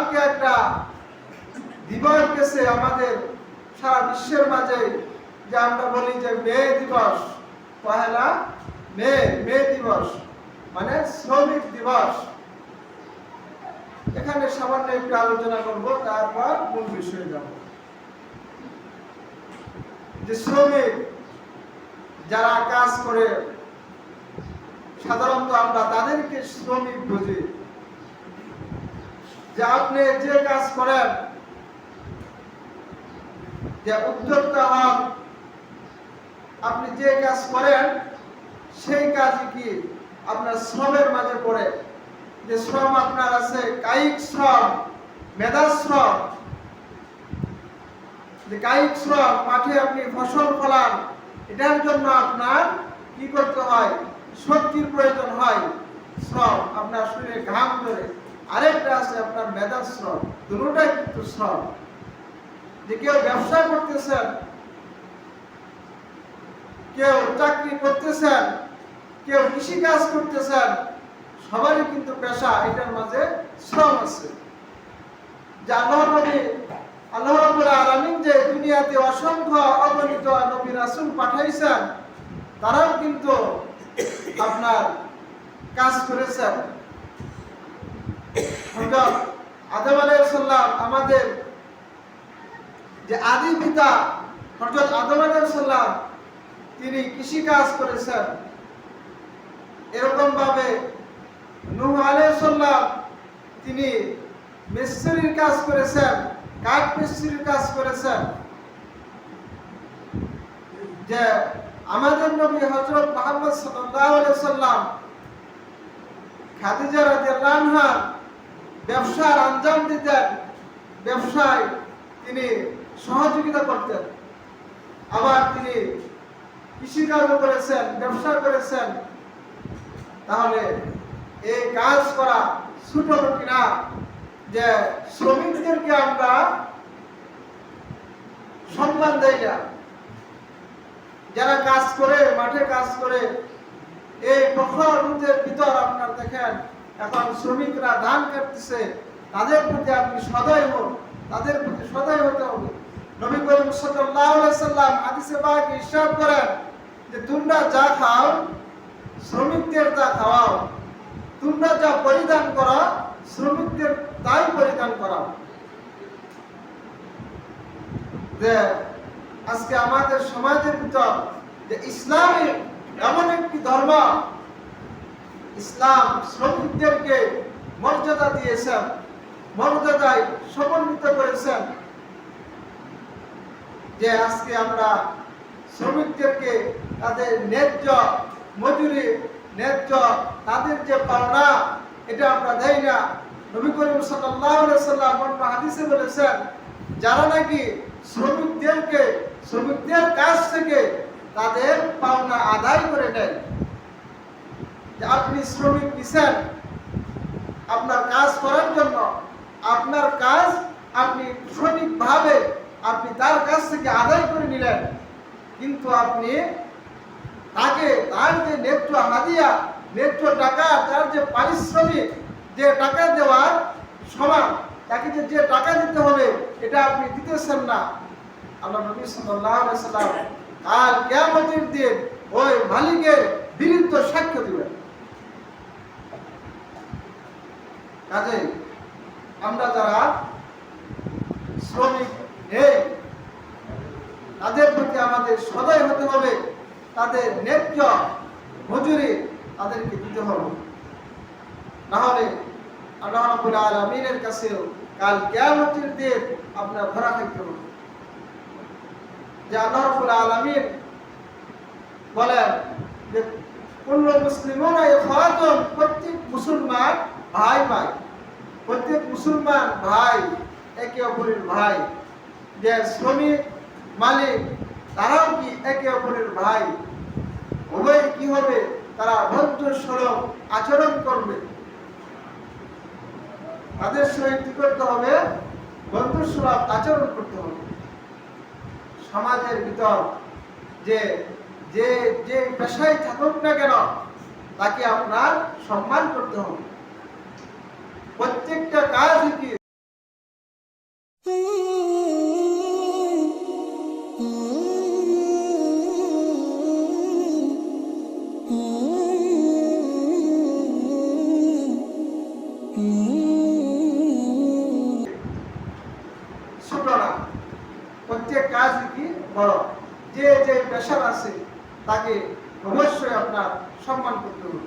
কালকে একটা দিবস গেছে আমাদের সারা বিশ্বের মাঝে যে আমরা বলি যে মে দিবস। পহেলা মে মে দিবস মানে শ্রমিক দিবস। এখানে সামান্য একটু আলোচনা করব, তারপর মূল বিষয়ে যাব। যে শ্রমিক যারা কাজ করে, সাধারণত আমরা তাদেরকে শ্রমিক বুঝি। যে আপনি যে কাজ করেন, যে উদ্যোক্তা হন, আপনি যে কাজ করেন, সেই কাজই কি আপনার শ্রমের মাঝে পড়ে। যে শ্রম আপনার আছে, কায়িক শ্রম, মেধা শ্রম। যে কায়িক শ্রম, মাঠে আপনি ফসল ফলান, এটার জন্য আপনার কি করতে হয়? শক্তির প্রয়োজন হয়। শ্রম, আপনার শরীরে ঘাম ধরে। আরেকটা আছে আপনার মেধা শ্রম, দুটোটাই কিন্তু শ্রম। যে কেউ ব্যবসা করতেছেন, কেউ চাকরি করতেছেন, কেউ কৃষি কাজ করতেছেন, সবারই কিন্তু পেশা, এটার মাঝে শ্রম আছে। যে আল্লাহ নবী, আল্লাহ আলামিন যে দুনিয়াতে অসংখ্য অগণিত নবী রাসূল পাঠাইছেন, তারাও কিন্তু আপনার কাজ করেছেন। আদম আলাইহিস সালাম, আমাদের যে আদি পিতা, হযরত আদম আলাইহিস সালাম, তিনি কৃষি কাজ করেছেন। এরকম ভাবে নূহ আলাইহিস সালাম, তিনি মিস্ত্রির কাজ করেছেন, কাঠ মিস্ত্রির কাজ করেছেন। যে আমাদের নবী হযরত মুহাম্মদ সাল্লাম, খাদিজা রাদিয়াল্লাহু আনহা ব্যবসার আঞ্জাম দিতেন ব্যবসায় তিনি সহযোগিতা করতেন। আবার তিনি কৃষিকাজও করেছেন, ব্যবসা করেছেন। তাহলে এই কাজ করা ছোট কিনা যে শ্রমিকদেরকে আমরা সম্মান দেই না। যারা কাজ করে, মাঠে কাজ করে, এই প্রখর রোদের ভিতর আপনার দেখেন এখন শ্রমিকরা ধান কাটতেছে, তাদের প্রতি আপনি সদয় হন, তাদের প্রতি সদয় হতে হবে। নবী করিম সাল্লাল্লাহু সাল্লাম হাদিসে পাক ইরশাদ করেন যে, তোমরা যা খাও, শ্রমিকদের তা খাওয়াও। তোমরা যা পরিধান করো, শ্রমিকদের তাই পরিধান করাও। যে, আজকে আমাদের সমাজের ভিতর যে ইসলামী এমন একটি ধর্ম ইসলাম শ্রমিকদেরকে মর্যাদা দিয়েছেন, মর্যাদায় সমন্বিত করেছেন যে আজকে আমরা শ্রমিকদেরকে তাদের ন্যায্য মজুরি, ন্যায্য তাদের যে পাওনা, এটা আমরা দেই না। নবী করিম সাল্লাম হাদিসে বলেছেন, যারা নাকি শ্রমিকদেরকে, শ্রমিকদের কাছ থেকে তাদের পাওনা আদায় করে নেয় যে আপনি শ্রমিক নিছেন, আপনার কাজ করার জন্য, আপনার কাজ আপনি সঠিকভাবে আপনি তার কাছ থেকে আদায় করে নিলেন। কিন্তু আপনি তাকে তার যে নেত্র হাদিয়া, নেত্র টাকা, তার যে পারিশ্রমিক, যে টাকা দেওয়ার সমান, তাকে যে যে টাকা দিতে হবে, এটা আপনি দিতেছেন না। আল্লাহ নবী সাল্লাম আর কিয়ামতের দিন ওই মালিকের বিরুদ্ধে সাক্ষ্য দিবেন। কাজে আমরা যারা শ্রমিক নেই, তাদের প্রতি আমাদের সদয় হতে হবে, তাদের ন্যায্য মজুরি তাদেরকে দিতে হবে। না হলে আল্লাহ রাব্বুল আলামিনের কাছেও কাল কিয়ামতের দিন আপনার ধরা খাইতে হবে। যে আল্লাহ রাব্বুল আলামিন বলেন যে মুসলিমুনা ইখওয়াতুন, প্রত্যেক মুসলমান ভাই ভাই প্রত্যেক মুসলমান ভাই, একে অপরের ভাই, যে শ্রমিক, মালিক, তারাও কি একে অপরের ভাই? উভয় কি হবে? তারা ভদ্র সরব আচরণ করবে। তাদের সঙ্গে কি করতে হবে? বন্ধু সুলভ আচরণ করতে হবে। সমাজের ভিতর যে যে যে পেশায় থাকুক না কেন, তাকে আপনার সম্মান করতে হবে। প্রত্যেকটা কাজ কি? প্রত্যেক কাজ কি বড় যে যে পেশার আছে, তাকে অবশ্যই আপনার সম্মান করতে হবে।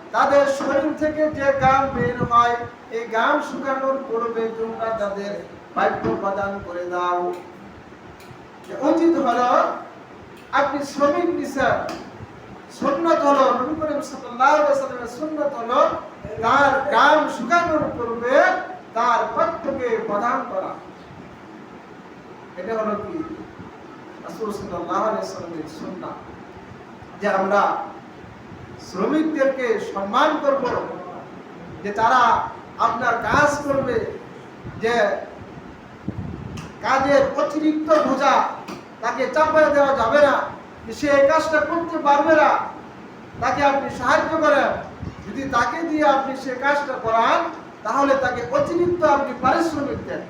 তাদের শরীর থেকে যে গাম বের হয়, এই গাম শুকানোর পূর্বে তোমরা তাদের বাক্য প্রদান করে দাও। উচিত হলো, আপনি শ্রমিক নিছেন সুন্নত হলো, নবী করিম সাল্লাল্লাহু সুন্নত হলো, তার গাম শুকানোর পূর্বে তার পক্ষকে প্রদান করা। এটা হলো কি? রাসূল সাল্লাল্লাহু আলাইহি যে আমরা শ্রমিকদেরকে সম্মান করব যে তারা আপনার কাজ করবে, যে কাজের অতিরিক্ত বোঝা তাকে চাপায় দেওয়া যাবে না সে এই কাজটা করতে পারবে না, তাকে আপনি সাহায্য করেন। যদি তাকে দিয়ে আপনি সে কাজটা করান, তাহলে তাকে অতিরিক্ত আপনি পারিশ্রমিক দেন।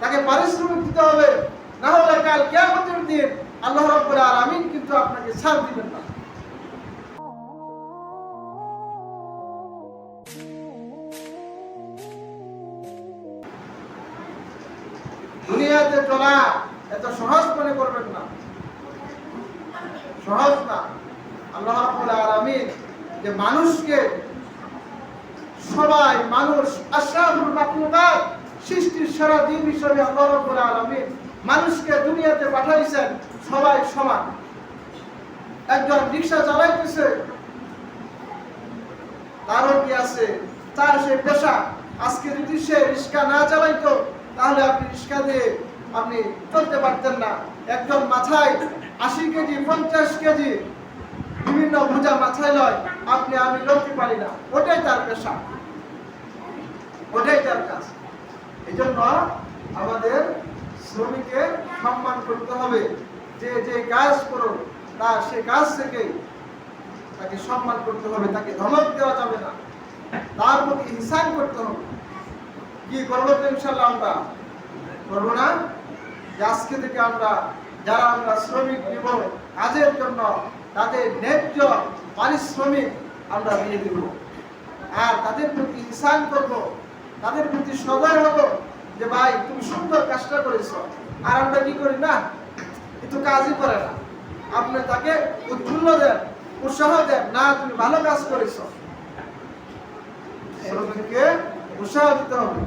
তাকে পারিশ্রমিক দিতে হবে, না হলে কাল কেমতের দিন আল্লাহ রাব্বুল আলামিন কিন্তু আপনাকে ছাড় দিবেন না। চলা এত সহজ মনে করবেন না। সহজ না। আল্লাহ যে মানুষকে সবাই মানুষ সৃষ্টির সারা দিন হিসেবে মানুষকে দুনিয়াতে পাঠাইছেন সবাই সমান। একজন রিক্সা চালাইতেছে, তারও কি আছে? তার সে পেশা। আজকে যদি সে রিক্সা না চালাইতো, তাহলে আপনি রিক্সা দিয়ে আপনি চলতে পারতেন না। একজন মাথায় আশি কেজি, পঞ্চাশ কেজি বিভিন্ন বোঝা মাথায় লয়, আপনি আমি লড়তে পারি না। ওটাই তার পেশা। ওটাই তার কাজ। এই জন্য আমাদের শ্রমিকের সম্মান করতে হবে। যে যে কাজ করো তার সে কাজ থেকে তাকে সম্মান করতে হবে, তাকে ধমক দেওয়া যাবে না। তার প্রতি হিসাব করতে হবে। কি করব ইনশাল্লাহ আমরা? করব না? আজকে থেকে আমরা যারা আমরা শ্রমিক নিব কাজের জন্য, তাদের ন্যায্য পারিশ্রমিক আমরা দিয়ে দিব। আর তাদের প্রতি হিসাব করব, তাদের প্রতি সদয় হব যে, ভাই, তুমি সুন্দর কাজটা করেছ, আর আমরা কি করি না? কিন্তু কাজই করে না। আপনি তাকে উৎফুল্ল দেন, উৎসাহ দেন, না, তুমি ভালো কাজ করেছ। শ্রমিককে উৎসাহ দিতে হবে।